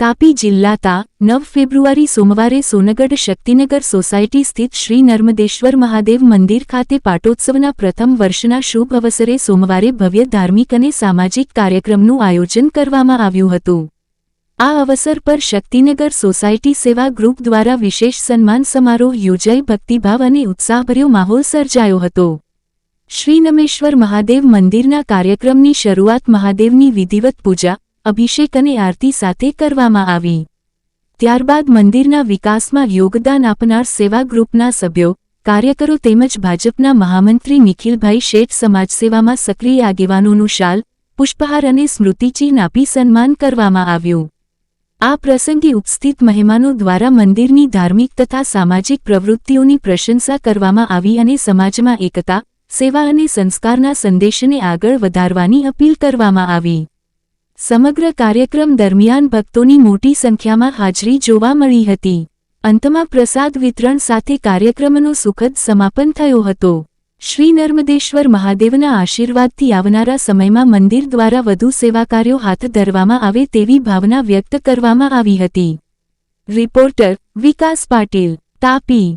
તાપી જિલ્લાતા નવ ફેબ્રુઆરી સોમવારે સોનગઢ શક્તિનગર સોસાયટી સ્થિત શ્રી નર્મદેશ્વર મહાદેવ મંદિર ખાતે પાટોત્સવના પ્રથમ વર્ષના શુભ અવસરે સોમવારે ભવ્ય ધાર્મિક અને સામાજિક કાર્યક્રમનું આયોજન કરવામાં આવ્યું હતું. આ અવસર પર શક્તિનગર સોસાયટી સેવા ગ્રુપ દ્વારા વિશેષ સન્માન સમારોહ યોજાઈ ભક્તિભાવ અને ઉત્સાહભર્યો માહોલ સર્જાયો હતો. શ્રી નમેશ્વર મહાદેવ મંદિરના કાર્યક્રમની શરૂઆત મહાદેવની વિધિવત પૂજા અભિષેક અને આરતી સાથે કરવામાં આવી. ત્યારબાદ મંદિરના વિકાસમાં યોગદાન આપનાર સેવા ગ્રુપના સભ્યો, કાર્યકરો તેમજ ભાજપના મહામંત્રી નિખિલભાઈ શેઠ સમાજસેવામાં સક્રિય આગેવાનોનું શાલ, પુષ્પહાર અને સ્મૃતિચિહ્ન આપી સન્માન કરવામાં આવ્યું. આ પ્રસંગે ઉપસ્થિત મહેમાનો દ્વારા મંદિરની ધાર્મિક તથા સામાજિક પ્રવૃત્તિઓની પ્રશંસા કરવામાં આવી અને સમાજમાં એકતા, સેવા અને સંસ્કારના સંદેશને આગળ વધારવાની અપીલ કરવામાં આવી. સમગ્ર કાર્યક્રમ દરમિયાન ભક્તોની મોટી સંખ્યામાં હાજરી જોવા મળી હતી. અંતમાં પ્રસાદ વિતરણ સાથે કાર્યક્રમનો સુખદ સમાપન થયો હતો. શ્રી નર્મદેશ્વર મહાદેવના આશીર્વાદથી આવનારા સમયમાં મંદિર દ્વારા વધુ સેવાકાર્યો હાથ ધરવામાં આવે તેવી ભાવના વ્યક્ત કરવામાં આવી હતી. રિપોર્ટર વિકાસ પાટીલ, તાપી.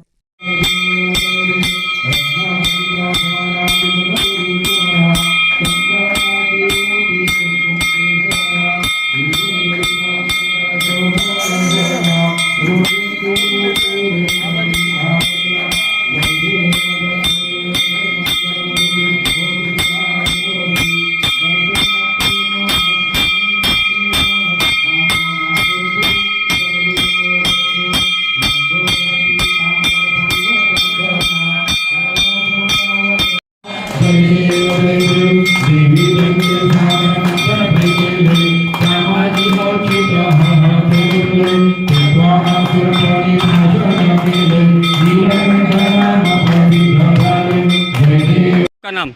नाम?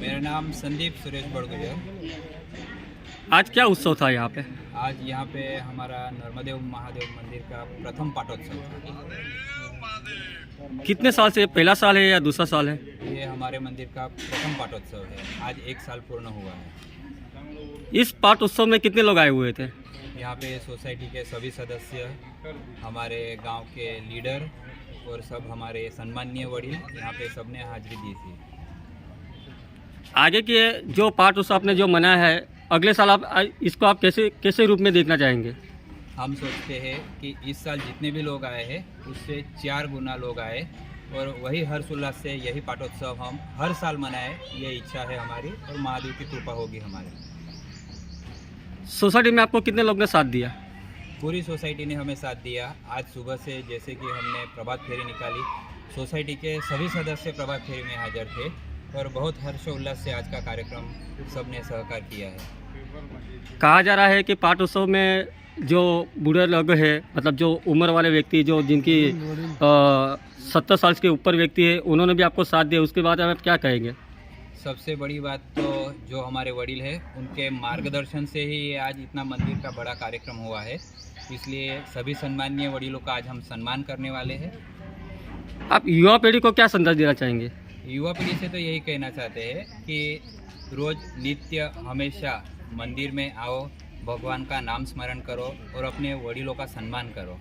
मेरा नाम संदीप सुरेश बड़गुजर। आज क्या उत्सव था यहाँ पे? आज यहाँ पे हमारा नर्मदेव महादेव मंदिर का प्रथम पाठोत्सव था। कितने साल से? पहला साल है या दूसरा साल है? ये हमारे मंदिर का प्रथम पाठोत्सव है। आज एक साल पूर्ण हुआ है। इस पाठ उत्सव में कितने लोग आए हुए थे? यहाँ पे सोसाइटी के सभी सदस्य हमारे गाँव के लीडर और सब हमारे सम्माननीय वडील यहाँ पे सबने हाजिरी दी थी। आगे के जो पाठ उत्सव आपने जो मनाया है अगले साल आप इसको आप कैसे कैसे रूप में देखना चाहेंगे? हम सोचते हैं कि इस साल जितने भी लोग आए हैं उससे चार गुना लोग आए। और वही हर्ष उल्लास से यही पाठोत्सव हम हर साल मनाएँ ये इच्छा है हमारी और महादेव की कृपा होगी हमारी। सोसाइटी में आपको कितने लोग ने साथ दिया? पूरी सोसाइटी ने हमें साथ दिया। आज सुबह से जैसे कि हमने प्रभात फेरी निकाली सोसाइटी के सभी सदस्य प्रभात फेरी में हाजिर थे और बहुत हर्षोल्लास से आज का कार्यक्रम सबने सहकार किया है। कहा जा रहा है कि पाठ उत्सव में जो बूढ़े लोग हैं मतलब जो उम्र वाले व्यक्ति जो जिनकी सत्तर साल के ऊपर व्यक्ति है उन्होंने भी आपको साथ दिया उसके बाद आप क्या कहेंगे? सबसे बड़ी बात तो जो हमारे वडील है उनके मार्गदर्शन से ही ये आज इतना मंदिर का बड़ा कार्यक्रम हुआ है। इसलिए सभी सम्माननीय वडीलों का आज हम सम्मान करने वाले हैं। आप युवा पीढ़ी को क्या संदेश देना चाहेंगे? युवा पीढ़ी से तो यही कहना चाहते हैं कि रोज नित्य हमेशा मंदिर में आओ भगवान का नाम स्मरण करो और अपने वडिलों का सम्मान करो।